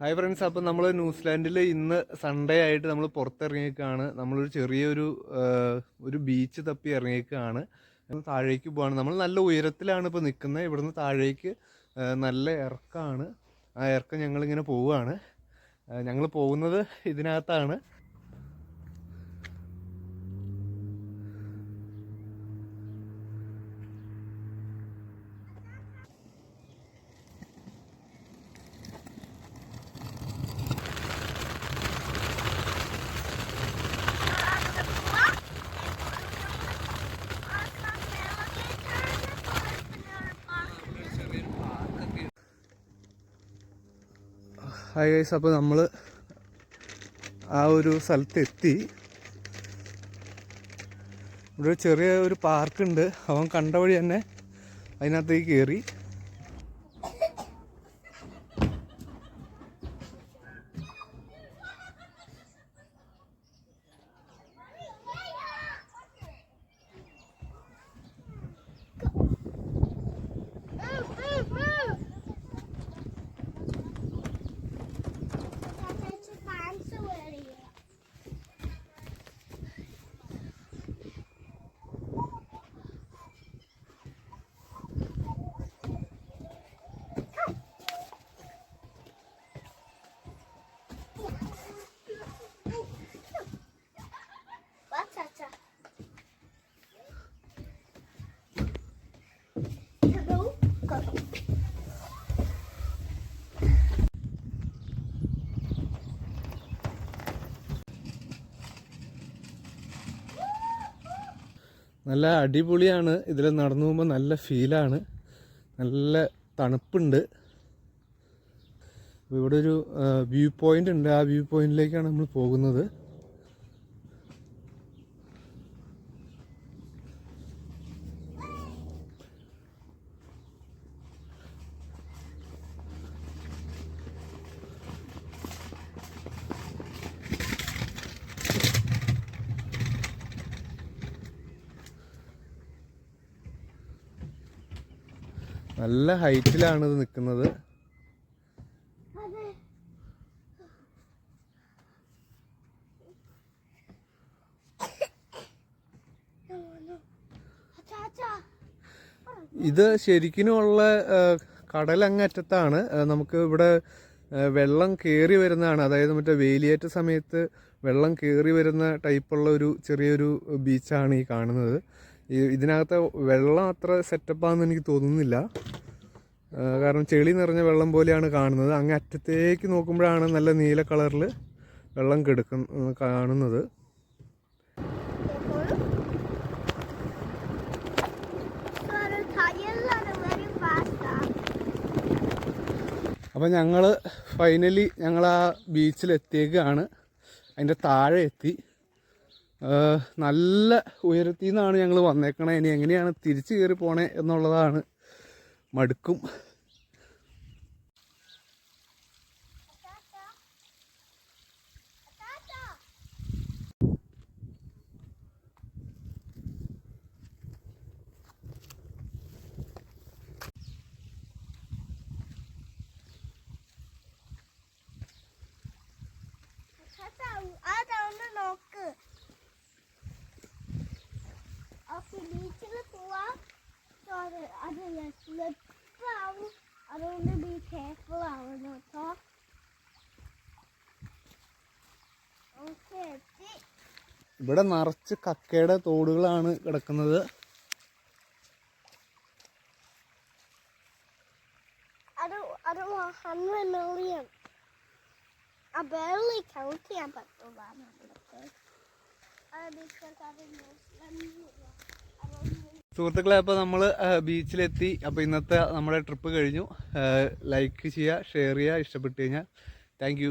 Hi friends അപ്പം നമ്മൾ ന്യൂസിലാൻഡിൽ ഇന്ന് സൺഡേ ആയിട്ട് നമ്മൾ പുറത്തിറങ്ങിയേക്കാണ്. നമ്മളൊരു ചെറിയൊരു ഒരു ബീച്ച് തപ്പി ഇറങ്ങിയേക്കാണ്. താഴേക്ക് പോവാണ്. നമ്മൾ നല്ല ഉയരത്തിലാണ് ഇപ്പോൾ നിൽക്കുന്നത്. ഇവിടുന്ന് താഴേക്ക് നല്ല ഇറക്കമാണ് ആ ഇറക്കം ഞങ്ങളിങ്ങനെ പോവുകയാണ് ഞങ്ങൾ പോകുന്നത് ഇതിനകത്താണ്. ഹായ് ഗൈസ് അപ്പോൾ നമ്മൾ ആ ഒരു സ്ഥലത്ത് എത്തി. ഇവിടെ ചെറിയ ഒരു പാർക്കുണ്ട്. അവൻ കണ്ട വഴി തന്നെ അതിനകത്തേക്ക് കയറി നല്ല അടിപൊളിയാണ്. ഇതിൽ നടന്നു പോകുമ്പോൾ നല്ല ഫീലാണ് നല്ല തണുപ്പുണ്ട്. ഇവിടെ ഒരു വ്യൂ പോയിന്റ് ഉണ്ട്. ആ വ്യൂ പോയിന്റിലേക്കാണ് നമ്മൾ പോകുന്നത്. നല്ല ഹൈറ്റിലാണ് ഇത് നിൽക്കുന്നത്. ഇത് ശരിക്കുമുള്ള കടലങ്ങറ്റത്താണ് നമുക്ക് ഇവിടെ വെള്ളം കയറി വരുന്നതാണ്. അതായത് മറ്റേ വേലിയേറ്റ സമയത്ത് വെള്ളം കയറി വരുന്ന ടൈപ്പുള്ള ഒരു ചെറിയൊരു ബീച്ചാണ് ഈ കാണുന്നത്. ഇതിനകത്തെ വെള്ളം അത്ര സെറ്റപ്പാണെന്ന് എനിക്ക് തോന്നുന്നില്ല. കാരണം ചെളി നിറഞ്ഞ വെള്ളം പോലെയാണ് കാണുന്നത്. അങ്ങ് അറ്റത്തേക്ക് നോക്കുമ്പോഴാണ് നല്ല നീല കളറിൽ വെള്ളം കെടുക്കുന്ന കാണുന്നത്. അപ്പം ഞങ്ങൾ ഫൈനലി ഞങ്ങൾ ആ ബീച്ചിൽ എത്തിയേക്കാണ് അതിന്റെ താഴെ എത്തി. നല്ല ഉയരത്തിൽ നിന്നാണ് ഞങ്ങൾ വന്നേക്കണേ ഇനി എങ്ങനെയാണ് തിരിച്ചു കയറി പോണേ എന്നുള്ളതാണ് മടുക്കും നോക്ക് So അത് അത് സ്ലിപ്പ് ആവും അതുകൊണ്ട് ബി കെയർഫുൾ ആവണം കേട്ടോ. ഇവിടെ നിറച്ച് കക്കയുടെ തോടുകളാണ് കിടക്കുന്നത്. അത് അത് hundred million I barely count ചെയ്യാൻ പറ്റുള്ളൂ നമ്മൾക്ക് അത് because അത് മുസ്ലിം അതുകൊണ്ട് സുഹൃത്തുക്കളെ അപ്പോൾ നമ്മൾ ബീച്ചിലെത്തി. അപ്പോൾ ഇന്നത്തെ നമ്മുടെ ട്രിപ്പ് കഴിഞ്ഞു. ലൈക്ക് ചെയ്യുക ഷെയർ ചെയ്യുക ഇഷ്ടപ്പെട്ട് കഴിഞ്ഞാൽ താങ്ക്